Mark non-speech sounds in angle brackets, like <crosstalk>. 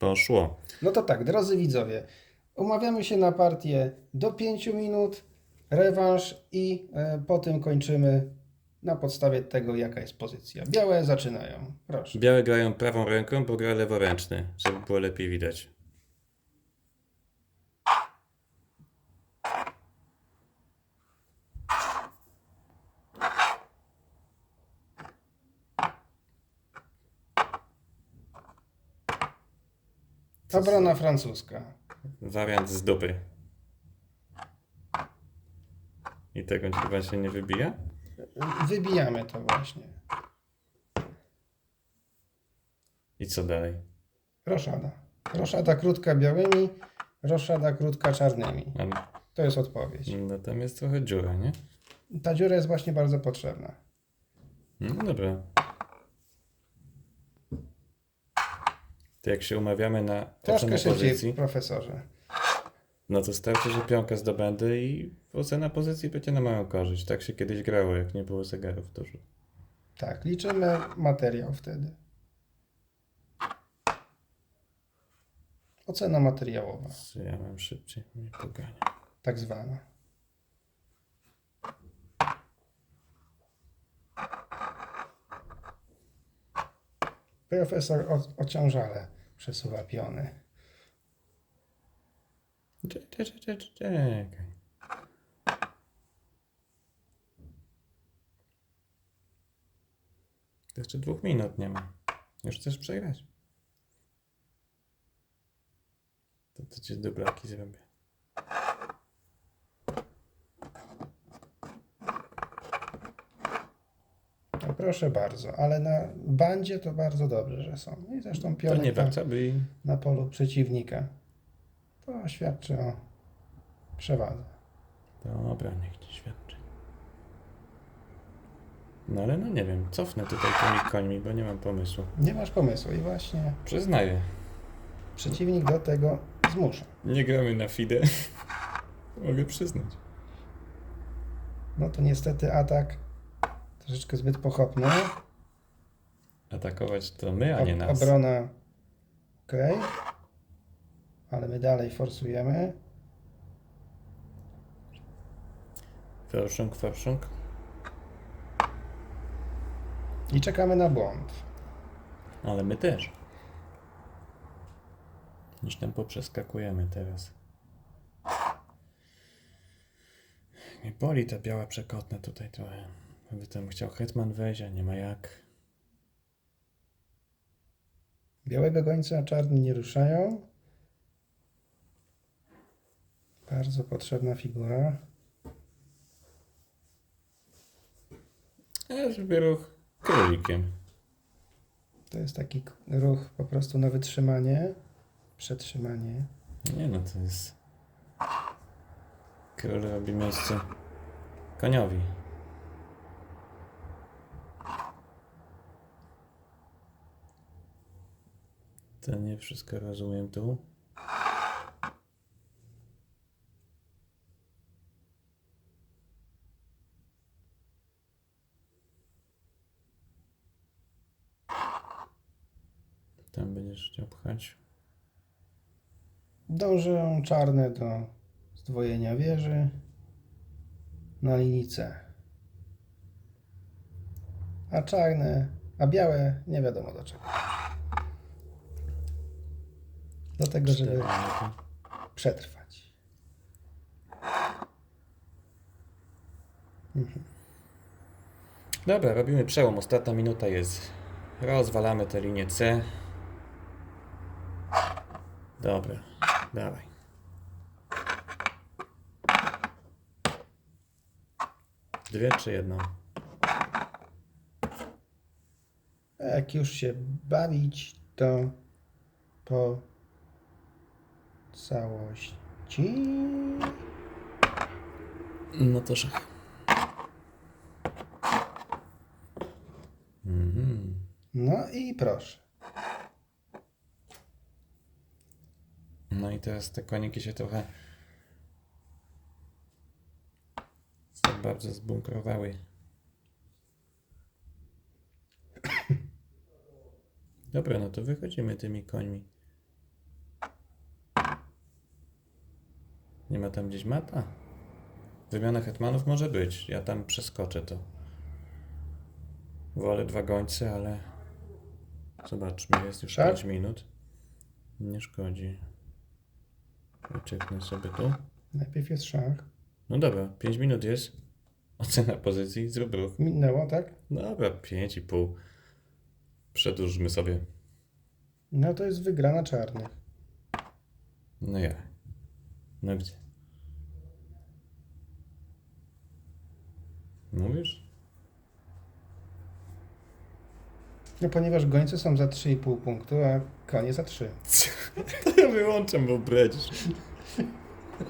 Poszło. No to tak, drodzy widzowie, umawiamy się na partię do 5 minut, rewanż i e, po tym kończymy na podstawie tego, jaka jest pozycja. Białe zaczynają. Proszę. Białe grają prawą ręką, bo gra leworęczny, żeby było lepiej widać. Obrona francuska. Wariant z dupy. I tego chyba się nie wybija? Wybijamy to właśnie. I co dalej? Roszada. Roszada krótka białymi, roszada krótka czarnymi. A, To jest odpowiedź. no tam jest trochę dziura, nie? Ta dziura jest właśnie bardzo potrzebna. No dobra. To jak się umawiamy na Troszkę szybciej, pozycji, profesorze. no to starczy, że pionkę zdobędę i ocena pozycji będzie na moją korzyść. Tak się kiedyś grało, jak nie było zegarów rzut. Tak, liczymy materiał wtedy. Ocena materiałowa, ja mam szybciej, mnie pogania. tak zwana. Profesor ociążale przesuwa piony. Czekaj. To jeszcze dwóch minut nie ma. Już chcesz przegrać? To to ci dublaki zrobię. Proszę bardzo, ale na bandzie to bardzo dobrze, że są. I zresztą To piony nie tam by... na polu przeciwnika. To świadczy o przewadze. Dobra, niech ci świadczy. No ale no nie wiem, cofnę tutaj tymi końmi, bo nie mam pomysłu. Nie masz pomysłu i właśnie Przyznaję, przeciwnik do tego zmusza. nie gramy na FIDE. <laughs> Mogę przyznać. No to niestety atak troszeczkę zbyt pochopny. Atakować to my, a nie nas. Obrona ok. Ale my dalej forsujemy. Forszunk, forszunk. I czekamy na błąd. Ale my też. Niż tam poprzeskakujemy teraz. Mnie boli ta biała przekotna tutaj trochę. Gdyby tam chciał Hetman wejść, a nie ma jak. Białego gońca czarni nie ruszają. Bardzo potrzebna figura. Ja zrobię ruch królikiem. To jest taki k- ruch po prostu na wytrzymanie. Przetrzymanie. Nie no, to jest... Król robi miejsce koniowi. To nie wszystko rozumiem tu. Tam będziesz chciał pchać. Dążą czarne do zdwojenia wieży na linii C. A czarne, a białe nie wiadomo do czego. Do tego, żeby minuty. przetrwać. Dobra, robimy przełom. Ostatnia minuta jest. Rozwalamy tę linię C. Dobra, dawaj. Dwie czy jedną? Jak już się bawić, to po całości. No to szach. Mhm. No i proszę. No i teraz te koniki się trochę za bardzo zbunkrowały. Dobra, no to wychodzimy tymi końmi. Nie ma tam gdzieś mata? Wymiana hetmanów może być. Ja tam przeskoczę to. Wolę dwa gońce, ale... Zobaczmy, jest już Tak? 5 minut. Nie szkodzi. Ucieknę sobie tu. Najpierw jest szach. No dobra, 5 minut jest. Ocena pozycji, zrób ruch. Minęło, tak? Dobra, 5,5. Przedłużmy sobie. No to jest wygrana czarnych. No ja. No gdzie? Mówisz? No ponieważ gońcy są za 3,5 punktu, a konie za 3. <laughs> To ja wyłączam, bo bredzisz.